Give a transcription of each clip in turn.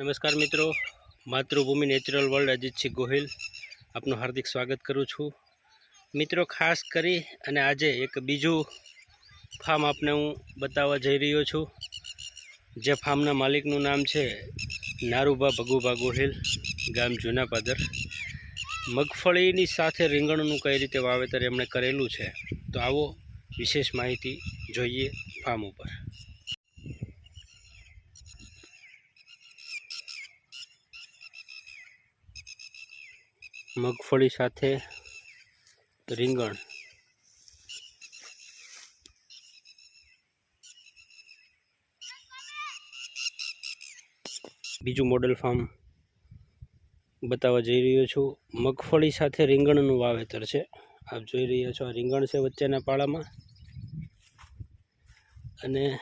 નમસ્કાર મિત્રો. Matrubhumi natural world Ajitsinh Gohil આપનું હાર્દિક સ્વાગત કરું છું. મિત્રો, ખાસ કરી અને આજે એક બીજું ફાર્મ આપને હું બતાવવા જઈ રહ્યો છું. જે ફાર્મના માલિકનું નામ છે નારુભા ભગુભા ગોહિલ, ગામ જૂનાપાદર. મગફળીની સાથે રીંગણનું કઈ રીતે વાવેતર એમણે કરેલું છે, તો આવો વિશેષ માહિતી જોઈએ ફાર્મ ઉપર. મગફળી સાથે રીંગણ. બીજું મોડલ ફાર્મ બતાવવા જઈ રહ્યો છું. મગફળી સાથે રીંગણનું વાવેતર છે. આપ જોઈ રહ્યા છો આ રીંગણ છે વચ્ચેના પાળામાં. અને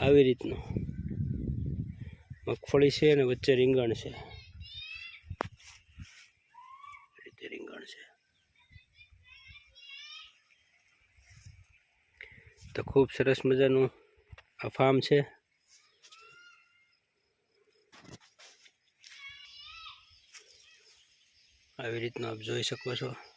આવી રીતનું મગફળી છે અને વચ્ચે રીંગણ છે. રીંગણ છે. તો ખૂબ સરસ મજાનું આ ફાર્મ છે. આવી રીતનું આપ જોઈ શકો છો.